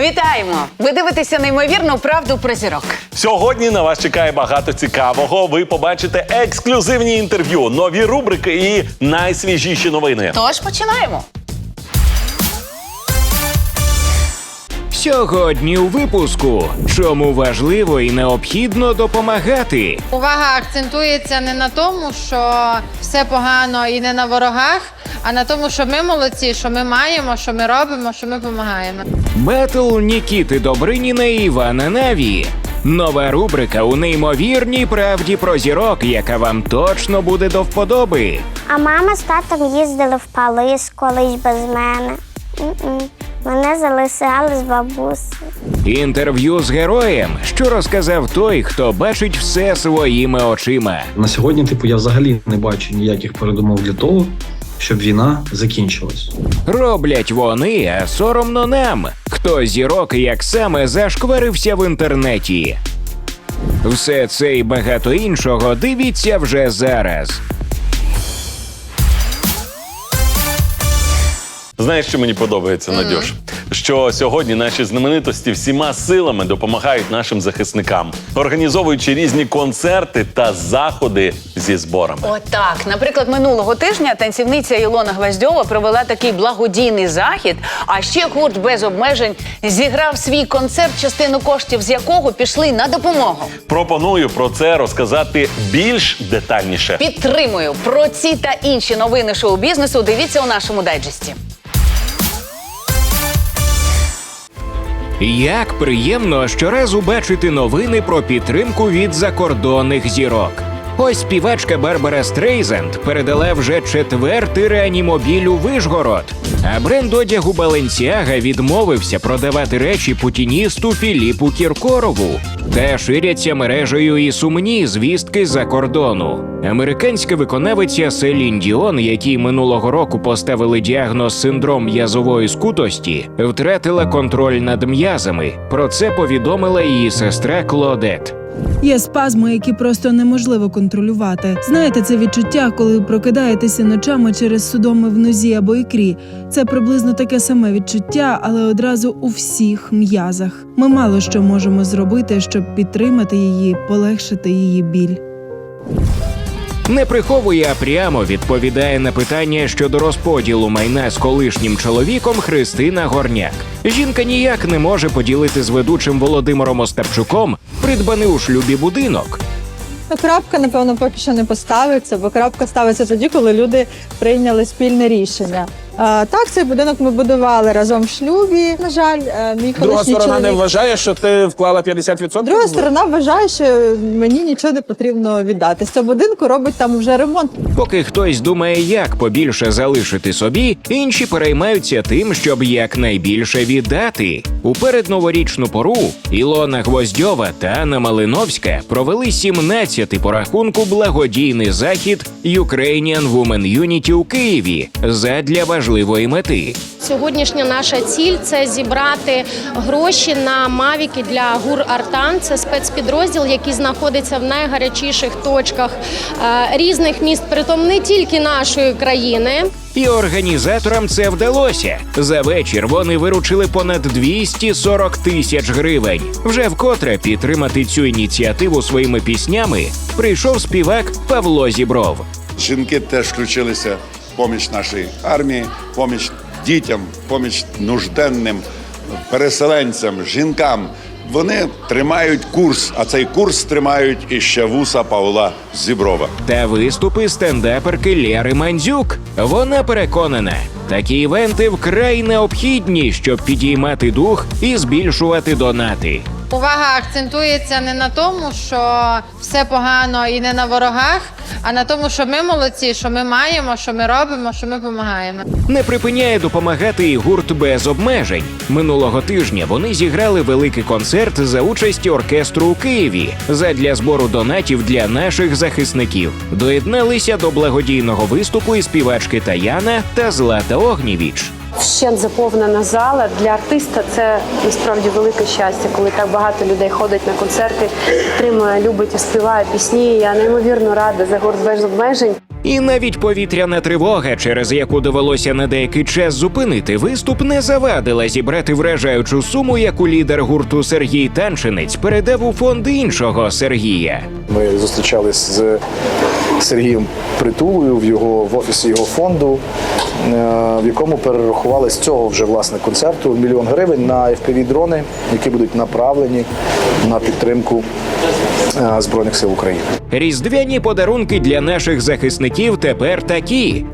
Вітаємо! Ви дивитеся неймовірну правду про зірок. Сьогодні на вас чекає багато цікавого. Ви побачите ексклюзивні інтерв'ю, нові рубрики і найсвіжіші новини. Тож починаємо. Сьогодні у випуску чому важливо і необхідно допомагати. Увага акцентується не на тому, що все погано і не на ворогах, а на тому, що ми молодці, що ми маємо, що ми робимо, що ми допомагаємо. Батл Нікіти Добриніна і Івана Наві. Нова рубрика у неймовірній правді про зірок, яка вам точно буде до вподоби. А мама з татом їздили в Палис колись без мене. М-м. Мене залишали з бабусею. Інтерв'ю з героєм, що розказав той, хто бачить все своїми очима. На сьогодні, типу, я взагалі не бачу ніяких передумов для того, щоб війна закінчилась. Роблять вони, а соромно нам. Хто зірок як саме зашкварився в інтернеті. Все це і багато іншого дивіться вже зараз. Знаєш, що мені подобається, Надюш? Що сьогодні наші знаменитості всіма силами допомагають нашим захисникам, організовуючи різні концерти та заходи зі зборами. Отак. Наприклад, минулого тижня танцівниця Ілона Гвоздьова провела такий благодійний захід. А ще гурт без обмежень зіграв свій концерт, частину коштів з якого пішли на допомогу. Пропоную про це розказати більш детальніше. Підтримую про ці та інші новини шоу-бізнесу. Дивіться у нашому дайджесті. Як приємно щоразу бачити новини про підтримку від закордонних зірок. Ось співачка Барбара Стрейзенд передала вже четвертий реанімобіль у Вишгород. А бренд одягу Balenciaga відмовився продавати речі путіністу Філіпу Кіркорову. Та ширяться мережею і сумні звістки за кордону. Американська виконавиця Селін Діон, якій минулого року поставили діагноз синдром м'язової скутості, втратила контроль над м'язами. Про це повідомила її сестра Клодет. Є спазми, які просто неможливо контролювати. Знаєте, це відчуття, коли прокидаєтеся ночами через судоми в нозі або ікрі. Це приблизно таке саме відчуття, але одразу у всіх м'язах. Ми мало що можемо зробити, щоб підтримати її, полегшити її біль. Не приховує, а прямо відповідає на питання щодо розподілу майна з колишнім чоловіком Христина Горняк. Жінка ніяк не може поділити з ведучим Володимиром Остапчуком придбаний у шлюбі будинок. Ну, крапка, напевно, поки що не поставиться, бо крапка ставиться тоді, коли люди прийняли спільне рішення. Так, цей будинок ми будували разом в шлюбі. На жаль, е, мій Друга колишній сторона чоловік. не вважає, що ти вклала 50%? Друга сторона вважає, що мені нічого не потрібно віддати. З цього будинку робить там вже ремонт. Поки хтось думає, як побільше залишити собі, інші переймаються тим, щоб якнайбільше віддати. У передноворічну пору Ілона Гвоздьова та Анна Малиновська провели 17-й по рахунку благодійний захід Ukrainian Women Unity у Києві задля важливої мети. Сьогоднішня наша ціль це зібрати гроші на мавіки для гур Артан. Це спецпідрозділ, який знаходиться в найгарячіших точках е, різних міст, притом не тільки нашої країни. І організаторам це вдалося. За вечір вони виручили понад 240 тисяч гривень. Вже вкотре підтримати цю ініціативу своїми піснями прийшов співак Павло Зібров. Жінки теж включилися поміч нашій армії, поміч дітям, поміч нужденним, переселенцям, жінкам. Вони тримають курс, а цей курс тримають іще вуса Павла Зіброва. Та виступи стендаперки Лєри Мандзюк. Вона переконана, такі івенти вкрай необхідні, щоб підіймати дух і збільшувати донати. Увага акцентується не на тому, що все погано і не на ворогах, а на тому, що ми молодці, що ми маємо, що ми робимо, що ми допомагаємо. Не припиняє допомагати і гурт без обмежень. Минулого тижня вони зіграли великий концерт за участі оркестру у Києві задля збору донатів для наших захисників. Доєдналися до благодійного виступу і співачки Таяна та Злата Огнєвіч. Вщент заповнена зала для артиста. Це насправді велике щастя, коли так багато людей ходить на концерти, підтримує, любить і співає пісні. Я неймовірно рада за гурт без обмежень. І навіть повітряна тривога, через яку довелося на деякий час зупинити виступ, не завадила зібрати вражаючу суму, яку лідер гурту Сергій Танчинець передав у фонд іншого Сергія. Ми зустрічались з Сергієм Притулою в його в офісі його фонду, е, якому перерахували з цього вже власне концерту мільйон гривень на fpv дрони, які будуть направлені на підтримку е, збройних сил України. Різдвяні подарунки для наших захисників тепер такі.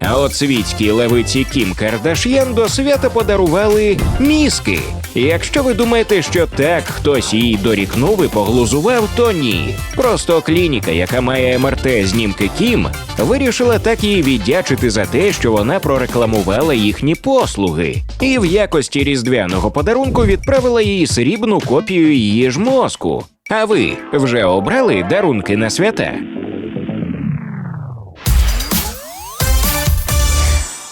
А от світській левиці Кім Кардаш'ян до свята подарували мізки. Якщо ви думаєте, що так хтось їй дорікнув і поглузував, то ні. Просто клініка, яка має МРТ знімки Кім, вирішила так їй віддячити за те, що вона прорекламувала їхні послуги, і в якості різдвяного подарунку відправила їй срібну копію її ж мозку. А ви вже обрали дарунки на свята?